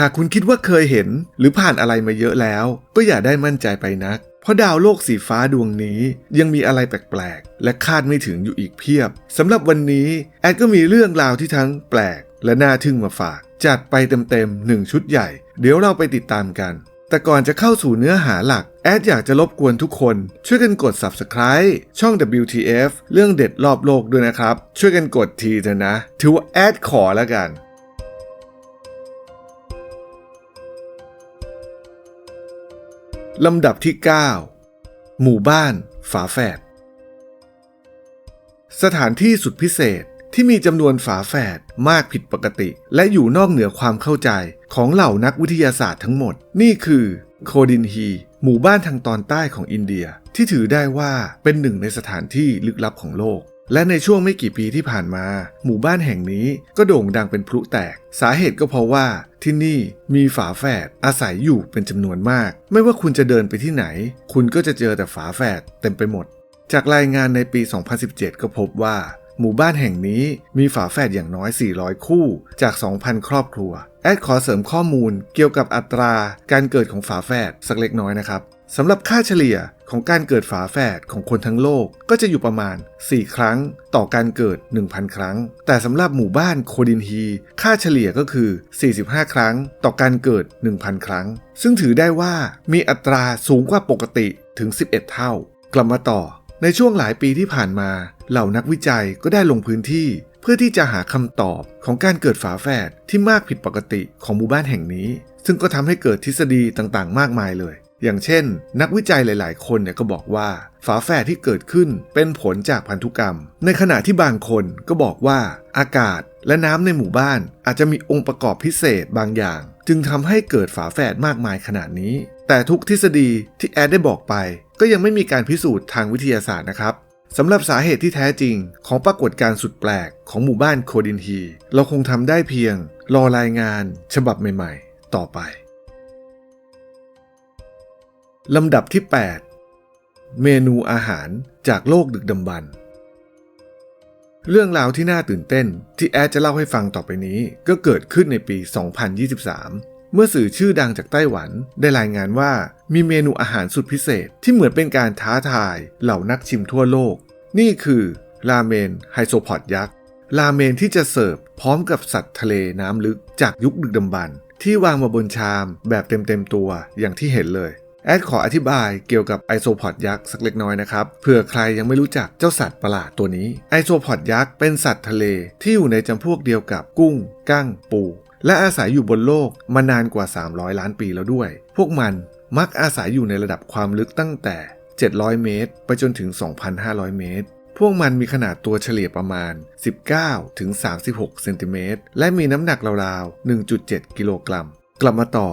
หากคุณคิดว่าเคยเห็นหรือผ่านอะไรมาเยอะแล้ว ก็อย่าได้มั่นใจไปนัก เพราะดาวโลกสีฟ้าดวงนี้ยังมีอะไรแปลกๆ และคาดไม่ถึงอยู่อีกเพียบสำหรับวันนี้แอดก็มีเรื่องราวที่ทั้งแปลก และน่าทึ่งมาฝาก จัดไปเต็มๆหนึ่งชุดใหญ่ เดี๋ยวเราไปติดตามกัน แต่ก่อนจะเข้าสู่เนื้อหาหลัก แอดอยากจะรบกวนทุกคน ช่วยกันกด Subscribe ช่อง WTF เรื่องเด็ดรอบโลกด้วยนะครับ ช่วยกันกดทีเถอะนะ ถือว่าแอดขอแล้วกัน ลำดับที่ 9 หมู่บ้าน ฝาแฝด สถานที่สุดพิเศษที่มีจำนวนฝาแฝดมากผิดปกติ และอยู่นอกเหนือความเข้าใจของเหล่านักวิทยาศาสตร์ทั้งหมด นี่คือโคดินฮี หมู่บ้านทางตอนใต้ของอินเดีย ที่ถือได้ว่าเป็นหนึ่งในสถานที่ลึกลับของโลก และในช่วงไม่กี่ปีที่ผ่านมา หมู่บ้านแห่งนี้ก็โด่งดังเป็นพลุแตก สาเหตุก็เพราะว่าที่นี่มีฝาแฝดอาศัยอยู่เป็นจำนวนมาก ไม่ว่าคุณจะเดินไปที่ไหน คุณก็จะเจอแต่ฝาแฝดเต็มไปหมด จากรายงานในปี 2017 ก็พบว่า หมู่บ้านแห่งนี้มีฝาแฝดอย่างน้อย 400 คู่ จาก 2,000 ครอบครัว แอดขอเสริมข้อมูลเกี่ยวกับอัตราการเกิดของฝาแฝดสักเล็กน้อยนะครับสำหรับค่าเฉลี่ย ของการเกิดฝาแฝดของคนทั้งโลกก็จะอยู่ประมาณ 4 ครั้งต่อการเกิด 1,000 ครั้ง แต่สำหรับหมู่บ้านโคดินฮี ค่าเฉลี่ยก็คือ 45 ครั้งต่อการเกิด 1,000 ครั้ง ซึ่งถือได้ว่ามีอัตราสูงกว่าปกติถึง 11 เท่า กลับมาต่อ ในช่วงหลายปีที่ผ่านมา เหล่านักวิจัยก็ได้ลงพื้นที่เพื่อที่จะหาคำตอบของการเกิดฝาแฝดที่มากผิดปกติของหมู่บ้านแห่งนี้ ซึ่งก็ทำให้เกิดทฤษฎีต่างๆ มากมายเลย อย่างเช่น นักวิจัยหลาย ๆ คนเนี่ยก็บอกว่า ฝาแฝดที่เกิดขึ้นเป็นผลจากพันธุกรรม ในขณะที่บางคนก็บอกว่า อากาศและน้ำในหมู่บ้าน อาจจะมีองค์ประกอบพิเศษบางอย่าง จึงทำให้เกิดฝาแฝดมากมายขนาดนี้ แต่ทุกทฤษฎีที่แอดได้บอกไป ก็ยังไม่มีการพิสูจน์ทางวิทยาศาสตร์นะครับสำหรับสาเหตุที่แท้จริงของปรากฏการณ์สุดแปลกของหมู่บ้านโคดินฮี เราคงทำได้เพียง รอรายงาน ฉบับใหม่ ๆ ต่อไป ลำดับที่ 8 เมนูอาหารจากโลกดึกดำบรรพ์เรื่องราวที่น่าตื่นเต้นที่แอดจะเล่าให้ฟังต่อไปนี้ก็เกิดขึ้นในปี 2023 เมื่อสื่อชื่อดังจากไต้หวันได้รายงานว่ามีเมนูอาหารสุดพิเศษที่เหมือนเป็นการท้าทายเหล่านักชิมทั่วโลก นี่คือราเมนไฮโซพอดยักษ์ราเมนที่จะเสิร์ฟพร้อมกับสัตว์ทะเลน้ำลึกจากยุคดึกดำบรรพ์ที่วางมาบนชามแบบเต็มๆตัวอย่างที่เห็นเลย แอดขออธิบายเกี่ยวกับไอโซพอดยักษ์สักเล็กน้อยนะครับเผื่อใครยังไม่รู้จักเจ้าสัตว์ประหลาดตัวนี้ไอโซพอดยักษ์เป็นสัตว์ทะเลที่อยู่ในจำพวกเดียวกับกุ้ง กั้ง ปู และอาศัยอยู่บนโลกมานานกว่า 300 ล้านปีแล้วด้วย พวกมันมักอาศัยอยู่ในระดับความลึกตั้งแต่ 700 เมตร ไปจนถึง 2,500 เมตร พวกมันมีขนาดตัวเฉลี่ยประมาณ 19 ถึง 36 เซนติเมตร และมีน้ำหนักราวๆ 1.7 กิโลกรัม กลับมาต่อ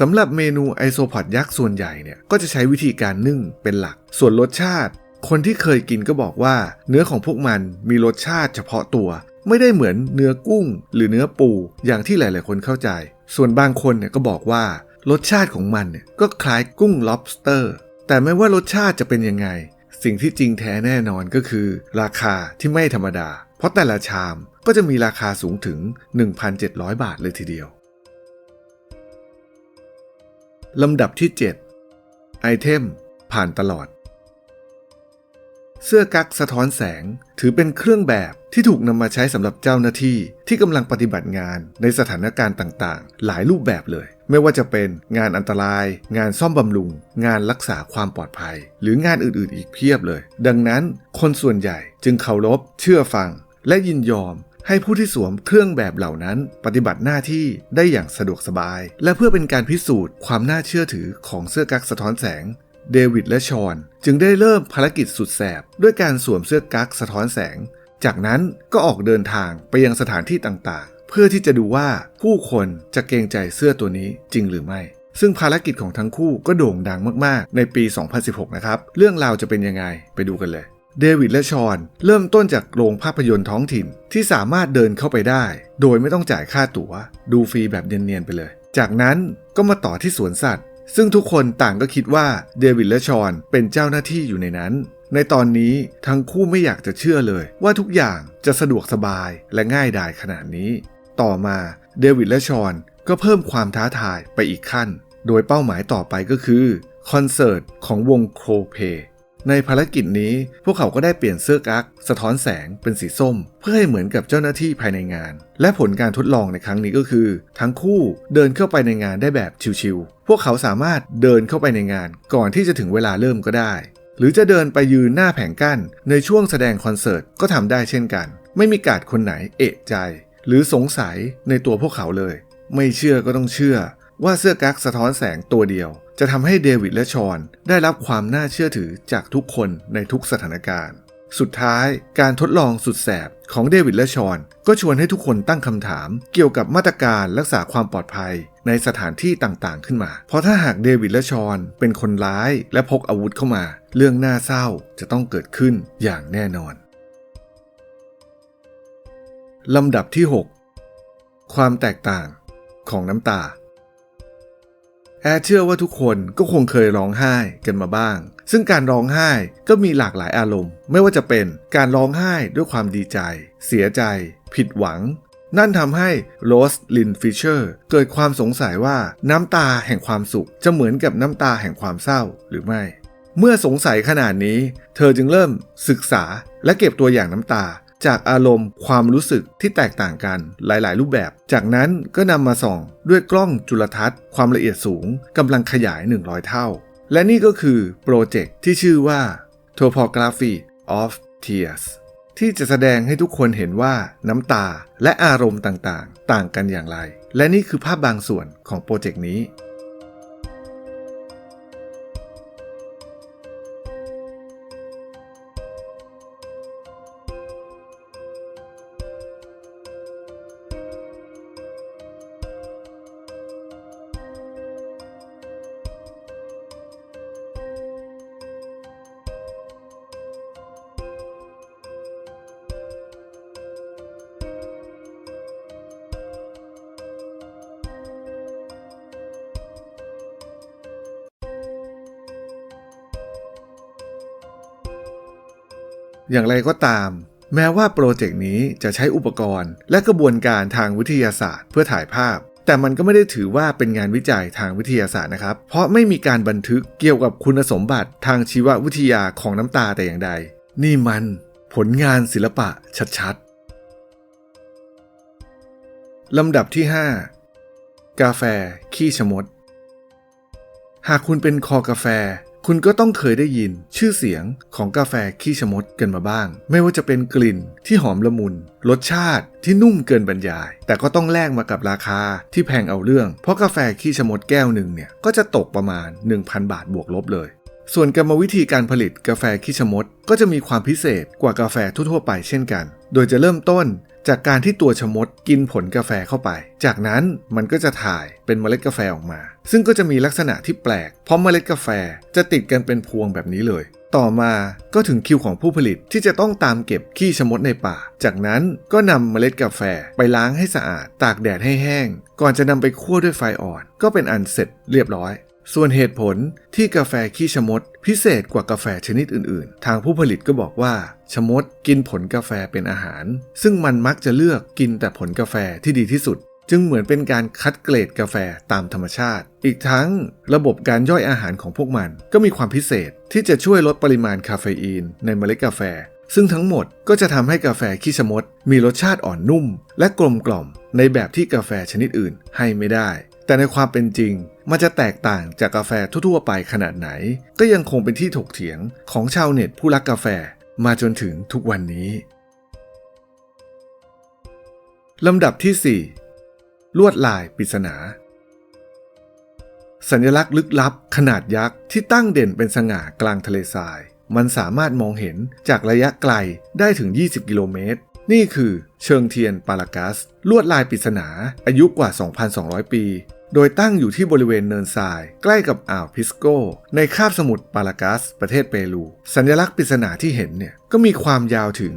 สำหรับเมนูไอโซพอดยักษ์ส่วนใหญ่เนี่ยก็จะใช้วิธีการนึ่งเป็นหลัก ส่วนรสชาติ คนที่เคยกินก็บอกว่า เนื้อของพวกมันมีรสชาติเฉพาะตัว ไม่ได้เหมือนเนื้อกุ้ง หรือเนื้อปูอย่างที่หลาย ๆ คนเข้าใจ ส่วนบางคนเนี่ยก็บอกว่ารสชาติของมันเนี่ยก็คล้ายกุ้ง lobster แต่ไม่ว่ารสชาติจะเป็นยังไง สิ่งที่จริงแท้แน่นอนก็คือ ราคาที่ไม่ธรรมดา เพราะแต่ละชามก็จะมีราคาสูงถึง 1,700 บาทเลยทีเดียว ลำดับที่ 7 ไอเทม ผ่านตลอด เสื้อกั๊กสะท้อนแสงถือเป็นเครื่องแบบที่ถูกนำมาใช้สำหรับเจ้าหน้าที่ที่กำลังปฏิบัติงานในสถานการณ์ต่างๆ หลายรูปแบบเลย ไม่ว่าจะเป็นงานอันตราย งานซ่อมบำรุง งานรักษาความปลอดภัย หรืองานอื่นๆ อีกเพียบเลย ดังนั้นคนส่วนใหญ่จึงเคารพเชื่อฟัง และยินยอม ให้ผู้ที่สวมเครื่องแบบเหล่านั้นปฏิบัติหน้าที่ได้อย่างสะดวกสบาย และเพื่อเป็นการพิสูจน์ความน่าเชื่อถือของเสื้อกั๊กสะท้อนแสง เดวิดและชอน จึงได้เริ่มภารกิจสุดแสบ ด้วยการสวมเสื้อกั๊กสะท้อนแสง จากนั้นก็ออกเดินทางไปยังสถานที่ต่างๆ เพื่อที่จะดูว่าผู้คนจะเกรงใจเสื้อตัวนี้จริงหรือไม่ ซึ่งภารกิจของทั้งคู่ก็โด่งดังมากๆ ในปี 2016 นะครับ เรื่องราวจะเป็นยังไงไปดูกันเลย เดวิดและชอน เริ่มต้นจากโรงภาพยนตร์ท้องถิ่นที่สามารถเดินเข้าไปได้ โดยไม่ต้องจ่ายค่าตั๋ว ดูฟรีแบบเนียนๆไปเลย จากนั้นก็มาต่อที่สวนสัตว์ ซึ่งทุกคนต่างก็คิดว่าเดวิดและชอนเป็นเจ้าหน้าที่อยู่ในนั้น ในตอนนี้ทั้งคู่ไม่อยากจะเชื่อเลย ว่าทุกอย่างจะสะดวกสบายและง่ายดายขนาดนี้ ต่อมาเดวิดและชอนก็เพิ่มความท้าทายไปอีกขั้น โดยเป้าหมายต่อไปก็คือคอนเสิร์ตของวงโครเพ ในภารกิจนี้พวกเขาก็ได้เปลี่ยนเสื้อกั๊กสะท้อนแสงเป็นสีส้ม เพื่อให้เหมือนกับเจ้าหน้าที่ภายในงาน และผลการทดลองในครั้งนี้ก็คือ ทั้งคู่เดินเข้าไปในงานได้แบบชิวๆพวกเขาสามารถเดินเข้าไปในงาน ก่อนที่จะถึงเวลาเริ่มก็ได้ หรือจะเดินไปยืนหน้าแผงกั้น ในช่วงแสดงคอนเสิร์ตก็ทำได้เช่นกัน ไม่มีการดคนไหนเอะใจ หรือสงสัยในตัวพวกเขาเลย ไม่เชื่อก็ต้องเชื่อ ว่าเสื้อกั๊กสะท้อนแสงตัวเดียว จะทำให้เดวิดและชอน ได้รับความน่าเชื่อถือจากทุกคนในทุกสถานการณ์ สุดท้ายการทดลองสุดแสบของเดวิดและชอน ก็ชวนให้ทุกคนตั้งคำถาม เกี่ยวกับมาตรการรักษาความปลอดภัยในสถานที่ต่างๆ ขึ้นมา เพราะถ้าหากเดวิดและชอนเป็นคนร้ายและพกอาวุธเข้ามา เรื่องน่าเศร้าจะต้องเกิดขึ้นอย่างแน่นอน ลำดับที่ 6 ความแตกต่างของน้ำตา แอร์เชื่อว่าทุกคนก็คงเคยร้องไห้กันมาบ้าง ซึ่งการร้องไห้ก็มีหลากหลายอารมณ์ ไม่ว่าจะเป็นการร้องไห้ด้วยความดีใจ เสียใจ ผิดหวัง นั่นทำให้โรสลินฟิชเชอร์เกิดความสงสัยว่าน้ำตาแห่งความสุข จะเหมือนกับน้ำตาแห่งความเศร้าหรือไม่ เมื่อสงสัยขนาดนี้ เธอจึงเริ่มศึกษาและเก็บตัวอย่างน้ำตา จากอารมณ์ความรู้สึกที่แตกต่างกันหลายๆ รูปแบบ จากนั้นก็นำมาส่องด้วยกล้องจุลทรรศน์ ความละเอียดสูงกำลังขยาย 100 เท่า และนี่ก็คือโปรเจกต์ที่ชื่อว่า Topography of Tears ที่จะแสดงให้ทุกคนเห็นว่าน้ำตาและอารมณ์ต่างๆ ต่างกันอย่างไร และนี่คือภาพบางส่วนของโปรเจกต์นี้ อย่างไรก็ตาม แม้ว่าโปรเจกต์นี้จะใช้อุปกรณ์ และกระบวนการทางวิทยาศาสตร์เพื่อถ่ายภาพ แต่มันก็ไม่ได้ถือว่าเป็นงานวิจัยทางวิทยาศาสตร์นะครับ เพราะไม่มีการบันทึกเกี่ยวกับคุณสมบัติทางชีววิทยาของน้ำตาแต่อย่างใด นี่มันผลงานศิลปะชัดๆ ลำดับที่ 5 กาแฟ ขี้ชมด หากคุณเป็นคอกาแฟ คุณก็ต้องเคยได้ยินชื่อเสียงของกาแฟขี้ชะมดกันมาบ้าง ไม่ว่าจะเป็นกลิ่นที่หอมละมุน รสชาติที่นุ่มเกินบรรยาย แต่ก็ต้องแลกมากับราคาที่แพงเอาเรื่อง เพราะกาแฟขี้ชะมดแก้วหนึ่งเนี่ยก็จะตกประมาณ 1,000 บาทบวกลบเลย ส่วนกรรมวิธีการผลิตกาแฟขี้ชะมดก็จะมีความพิเศษกว่ากาแฟทั่วๆไปเช่นกัน โดยจะเริ่มต้น จากการที่ตัวชมดกินผลกาแฟเข้าไป จากนั้นมันก็จะถ่ายเป็นเมล็ดกาแฟออกมา ซึ่งก็จะมีลักษณะที่แปลก เพราะเมล็ดกาแฟจะติดกันเป็นพวงแบบนี้เลย ต่อมาก็ถึงคิวของผู้ผลิตที่จะต้องตามเก็บขี้ชมดในป่า จากนั้นก็นำเมล็ดกาแฟไปล้างให้สะอาด ตากแดดให้แห้ง ก่อนจะนำไปคั่วด้วยไฟอ่อน ก็เป็นอันเสร็จเรียบร้อย ส่วนเหตุผลที่กาแฟขี้ชมด พิเศษกว่ากาแฟชนิดอื่นๆ ทางผู้ผลิตก็บอกว่า ชมดกินผลกาแฟเป็นอาหาร ซึ่งมันมักจะเลือกกินแต่ผลกาแฟที่ดีที่สุด จึงเหมือนเป็นการคัดเกรดกาแฟตามธรรมชาติ อีกทั้งระบบการย่อยอาหารของพวกมันก็มีความพิเศษที่จะช่วยลดปริมาณคาเฟอีนในเมล็ดกาแฟ ซึ่งทั้งหมดก็จะทำให้กาแฟขี้ชมด มีรสชาติอ่อนนุ่ม และกลมกล่อมในแบบที่กาแฟชนิดอื่นให้ไม่ได้ แต่ในความเป็นจริง มันจะแตกต่างจากกาแฟทั่วๆไปขนาดไหน ก็ยังคงเป็นที่ถกเถียงของชาวเน็ตผู้รักกาแฟมาจนถึงทุกวันนี้ ลำดับที่ 4 ลวดลายปริศนา สัญลักษณ์ลึกลับขนาดยักษ์ที่ตั้งเด่นเป็นสง่ากลางทะเลทราย มันสามารถมองเห็นจากระยะไกลได้ถึง 20 กิโลเมตร นี่คือเชิงเทียนปารากัส ลวดลายปริศนา อายุกว่า 2,200 ปี โดยตั้งอยู่ที่บริเวณเนินทราย ใกล้กับอ่าวพิสโก ในคาบสมุทรปารากัส ประเทศเปรู สัญลักษณ์ปริศนาที่เห็นเนี่ย ก็มีความยาวถึง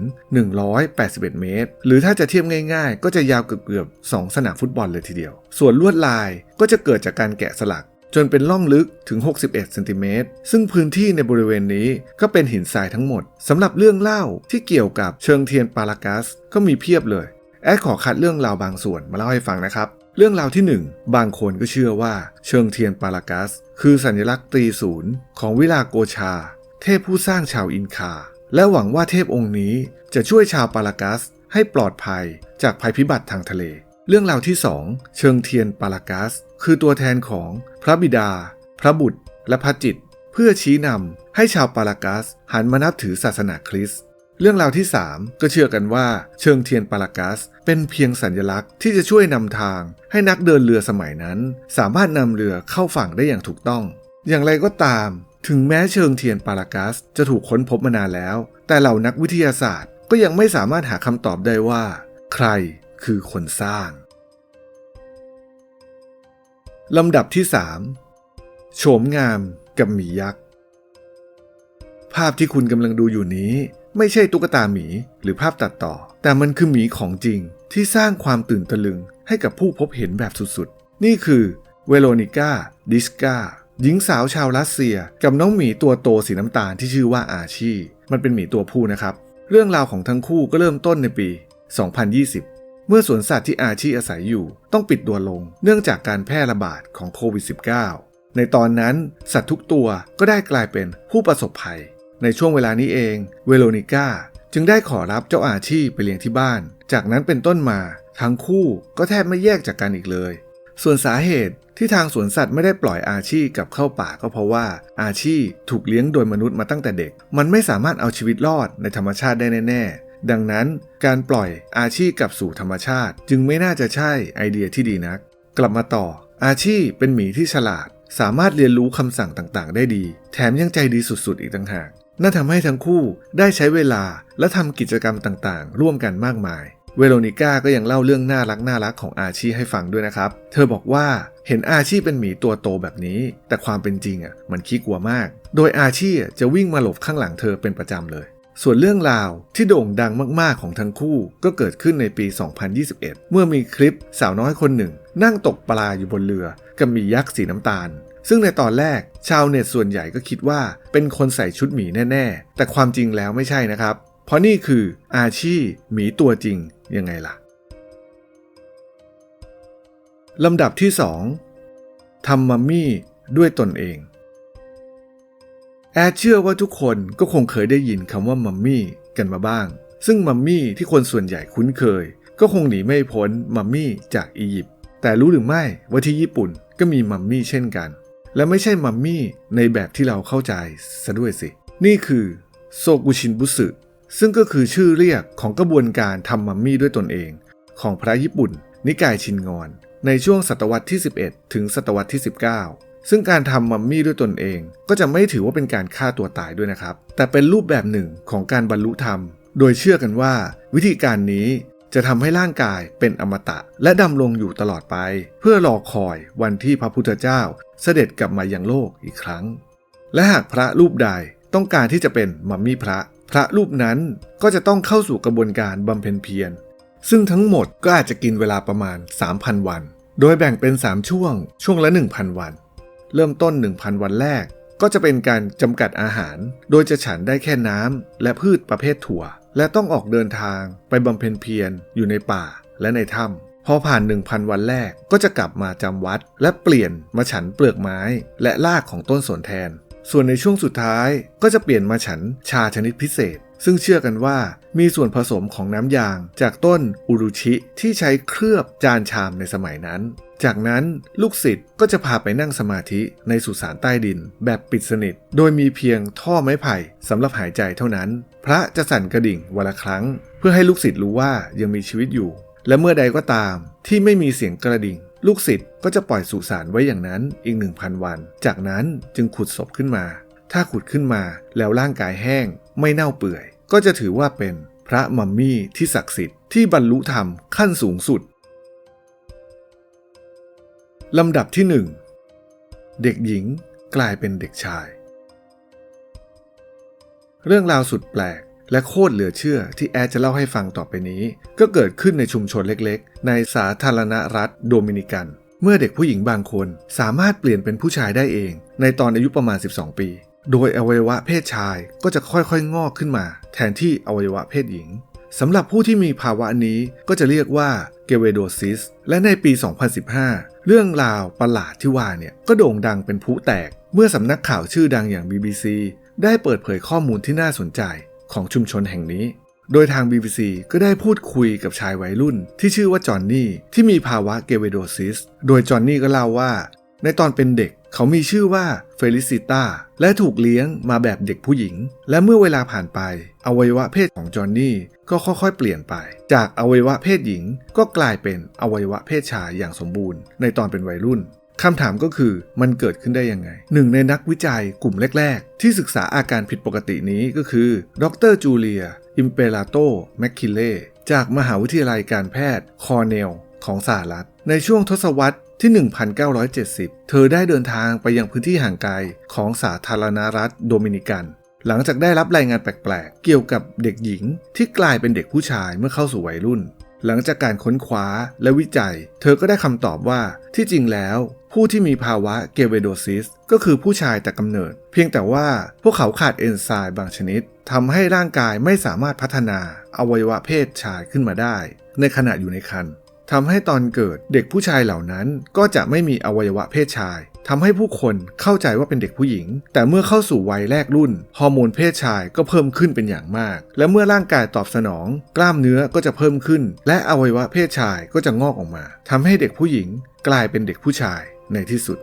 181 เมตร หรือถ้าจะเทียบง่ายๆ ก็จะยาวเกือบๆ2สนามฟุตบอลเลยทีเดียว ส่วนลวดลายก็จะเกิดจากการแกะสลัก จนเป็นล่องลึกถึง 61เซนติเมตรซึ่งพื้นที่ในบริเวณนี้ก็เป็นหินทรายทั้งหมดสำหรับเรื่องเล่าที่เกี่ยวกับเชิงเทียนปารากัสก็มีเพียบเลย แอดขอคัดเรื่องราวบางส่วนมาเล่าให้ฟังนะครับ เรื่องราวที่ 1 บางคนก็เชื่อว่า เชิงเทียนปารากัส คือสัญลักษณ์ตรีศูนย์ของวิลาโกชา เทพผู้สร้างชาวอินคา และหวังว่าเทพองค์นี้จะช่วยชาวปารากัสให้ปลอดภัยจากภัยพิบัติทางทะเล เรื่องราวที่ 2 เชิงเทียนปารากัส คือตัวแทนของพระบิดา พระบุตร และพระจิต เพื่อชี้นำให้ชาวปารากัสหันมานับถือศาสนาคริสต์เรื่องราวที่ 3 ก็เชื่อกันว่า เชิงเทียนปารากัส เป็นเพียงสัญลักษณ์ที่จะช่วยนำทาง ให้นักเดินเรือสมัยนั้น สามารถนำเรือเข้าฝั่งได้อย่างถูกต้อง อย่างไรก็ตาม ถึงแม้เชิงเทียนปารากัสจะถูกค้นพบมานานแล้ว แต่เหล่านักวิทยาศาสตร์ก็ยังไม่สามารถหาคำตอบได้ว่า ใคร คือคนสร้าง ลำดับที่ 3 โฉมงามกับหมียักษ์ ภาพที่คุณกำลังดูอยู่นี้ ไม่ใช่ตุ๊กตาหมีหรือภาพตัดต่อ แต่มันคือหมีของจริงที่สร้างความตื่นตะลึงให้กับผู้พบเห็นแบบสุดๆ นี่คือเวโรนิก้าดิสกาหญิงสาวชาวรัสเซียกับน้องหมีตัวโตสีน้ำตาลที่ชื่อว่าอาชี มันเป็นหมีตัวผู้นะครับ เรื่องราวของทั้งคู่ก็เริ่มต้นในปี 2020 เมื่อสวนสัตว์ที่อาชีอาศัยอยู่ต้องปิดตัวลง เนื่องจากการแพร่ระบาดของโควิด -19 ในตอนนั้นสัตว์ทุกตัวก็ได้กลายเป็นผู้ประสบภัย ในช่วงเวลานี้เอง เวโรนิก้าจึงได้ขอรับเจ้าอาชีไปเลี้ยงที่บ้าน จากนั้นเป็นต้นมา ทั้งคู่ก็แทบไม่แยกจากกันอีกเลย ส่วนสาเหตุที่ทางสวนสัตว์ไม่ได้ปล่อยอาชีกลับเข้าป่าก็เพราะว่า อาชีถูกเลี้ยงโดยมนุษย์มาตั้งแต่เด็ก มันไม่สามารถเอาชีวิตรอดในธรรมชาติได้แน่ๆ ดังนั้นการปล่อยอาชีกลับสู่ธรรมชาติ จึงไม่น่าจะใช่ไอเดียที่ดีนัก กลับมาต่อ อาชีเป็นหมีที่ฉลาด สามารถเรียนรู้คำสั่งต่างๆ ได้ดี แถมยังใจดีสุดๆ อีกต่างหากนั่นทำให้ทั้งคู่ได้ใช้เวลาและทำกิจกรรมต่างๆ ร่วมกันมากมาย เวโรนิก้าก็ยังเล่าเรื่องน่ารักน่ารักของอาชีให้ฟังด้วยนะครับ เธอบอกว่าเห็นอาชีเป็นหมีตัวโตแบบนี้ แต่ความเป็นจริงอะมันขี้กลัวมาก โดยอาชีจะวิ่งมาหลบข้างหลังเธอเป็นประจำเลย ส่วนเรื่องราวที่โด่งดังมากๆของทั้งคู่ก็เกิดขึ้นในปี 2021 เมื่อมีคลิปสาวน้อยคนหนึ่ง นั่งตกปลาอยู่บนเรือกับหมียักษ์สีน้ำตาล ซึ่งในตอนแรกชาวเน็ตส่วนใหญ่ก็คิดว่าเป็นคนใส่ชุดหมีแน่ ๆ แต่ความจริงแล้วไม่ใช่นะครับ เพราะนี่คืออาชีหมีตัวจริงยังไงล่ะลำดับที่ 2ทำมัมมี่ด้วยตนเอง แอดเชื่อว่าทุกคนก็คงเคยได้ยินคำว่ามัมมี่กันมาบ้าง ซึ่งมัมมี่ที่คนส่วนใหญ่คุ้นเคย ก็คงหนีไม่พ้นมัมมี่จากอียิปต์แต่รู้หรือไม่ว่าที่ญี่ปุ่นก็มีมัมมี่เช่นกัน และไม่ใช่มัมมี่ในแบบที่เราเข้าใจซะด้วยสิ นี่คือโซกุชินบุสึซึ่งก็คือชื่อเรียกของกระบวนการทำมัมมี่ด้วยตนเอง ของพระญี่ปุ่น นิกายชินงอน ในช่วงศตวรรษที่ 11 ถึงศตวรรษที่ 19 ซึ่งการทำมัมมี่ด้วยตนเอง ก็จะไม่ถือว่าเป็นการฆ่าตัวตายด้วยนะครับ แต่เป็นรูปแบบหนึ่งของการบรรลุธรรม โดยเชื่อกันว่า วิธีการนี้จะทำให้ร่างกายเป็นอมตะ และดำรงอยู่ตลอดไป เพื่อรอคอยวันที่พระพุทธเจ้า เสด็จกลับมายังโลกอีกครั้ง และหากพระรูปใดต้องการที่จะเป็นมัมมี่พระ พระรูปนั้นก็จะต้องเข้าสู่กระบวนการบำเพ็ญเพียรซึ่งทั้งหมดก็อาจจะกินเวลาประมาณ 3,000 วัน โดยแบ่งเป็น 3 ช่วง ช่วงละ 1,000 วัน เริ่มต้น 1,000 วันแรก ก็จะเป็นการจำกัดอาหาร โดยจะฉันได้แค่น้ำและพืชประเภทถั่ว และต้องออกเดินทางไปบำเพ็ญเพียรอยู่ในป่าและในถ้ำพอผ่าน 1,000 วันแรกก็จะกลับมาจำวัด และเปลี่ยนมาฉันเปลือกไม้ และรากของต้นสนแทน ส่วนในช่วงสุดท้ายก็จะเปลี่ยนมาฉันชาชนิดพิเศษ ซึ่งเชื่อกันว่ามีส่วนผสมของน้ำยางจากต้นอุรุชิที่ใช้เคลือบจานชามในสมัยนั้น จากนั้นลูกศิษย์ก็จะพาไปนั่งสมาธิในสุสานใต้ดิน แบบปิดสนิท โดยมีเพียงท่อไม้ไผ่สำหรับหายใจเท่านั้น พระจะสั่นกระดิ่งวันละครั้ง เพื่อให้ลูกศิษย์รู้ว่ายังมีชีวิตอยู่ และเมื่อใดก็ตาม ที่ไม่มีเสียงกระดิ่ง ลูกศิษย์ก็จะปล่อยสุสานไว้อย่างนั้นอีก 1,000 วัน จากนั้นจึงขุดศพขึ้นมา ถ้าขุดขึ้นมาแล้วร่างกายแห้ง ไม่เน่าเปื่อย ก็จะถือว่าเป็นพระมัมมี่ที่ศักดิ์สิทธิ์ที่บรรลุธรรมขั้นสูงสุด ลำดับที่ 1 เด็กหญิงกลายเป็นเด็กชาย เรื่องราวสุดแปลกและโคตรเหลือเชื่อที่แอดจะเล่าให้ฟังต่อไปนี้ ก็เกิดขึ้นในชุมชนเล็กๆ ในสาธารณรัฐโดมินิกัน เมื่อเด็กผู้หญิงบางคนสามารถเปลี่ยนเป็นผู้ชายได้เอง ในตอนอายุประมาณ 12 ปี โดยอวัยวะเพศชายก็จะค่อยๆ งอกขึ้นมา แทนที่อวัยวะเพศหญิง สำหรับผู้ที่มีภาวะนี้ก็จะเรียกว่าเกเวโดซิส และในปี 2015 เรื่องราวประหลาดที่ว่าเนี่ย ก็โด่งดังเป็นพลุแตก เมื่อสำนักข่าวชื่อดังอย่าง BBC ได้เปิดเผยข้อมูลที่น่าสนใจของชุมชนแห่งนี้ โดยทาง BBC ก็ได้พูดคุยกับชายวัยรุ่น ที่ชื่อว่าจอห์นนี่ที่มีภาวะเกเวโดซิส โดยจอห์นนี่ก็เล่าว่า ในตอนเป็นเด็กเขามีชื่อว่าเฟลิซิต้าและถูกเลี้ยงมาแบบเด็กผู้หญิง และเมื่อเวลาผ่านไป อวัยวะเพศของจอห์นนี่ก็ค่อยๆ เปลี่ยนไป จากอวัยวะเพศหญิง ก็กลายเป็นอวัยวะเพศชายอย่างสมบูรณ์ ในตอนเป็นวัยรุ่นคำถามก็คือมันเกิดขึ้นได้ยังไง หนึ่งในนักวิจัยกลุ่มแรก ๆ ที่ศึกษาอาการผิดปกตินี้ก็คือดรจูเลีย อิมเปราโตแมคคิเล่จากมหาวิทยาลัยการแพทย์คอร์เนลของสหรัฐ ในช่วงทศวรรษ ที่ 1970 เธอได้เดินทางไปยังพื้นที่ห่างไกลของสาธารณรัฐโดมินิกัน หลังจากได้รับรายงานแปลกๆ เกี่ยวกับเด็กหญิงที่กลายเป็นเด็กผู้ชายเมื่อเข้าสู่วัยรุ่น หลังจากการค้นคว้าและวิจัย เธอก็ได้คำตอบว่าที่จริงแล้ว ผู้ที่มีภาวะเกเวโดซิสก็คือผู้ชายแต่กำเนิด เพียงแต่ว่าพวกเขาขาดเอนไซม์บางชนิดทำให้ร่างกายไม่สามารถพัฒนาอวัยวะเพศชายขึ้นมาได้ ในขณะอยู่ในครรภ์ ทำให้ตอนเกิดเด็กผู้ชายเหล่านั้นก็จะไม่มีอวัยวะเพศชายทำให้ผู้คนเข้าใจว่าเป็นเด็กผู้หญิง แต่เมื่อเข้าสู่วัยแรกรุ่น ฮอร์โมนเพศชายก็เพิ่มขึ้นเป็นอย่างมาก และเมื่อร่างกายตอบสนอง กล้ามเนื้อก็จะเพิ่มขึ้น และอวัยวะเพศชายก็จะงอกออกมาทำให้เด็กผู้หญิงกลายเป็นเด็กผู้ชายในที่สุด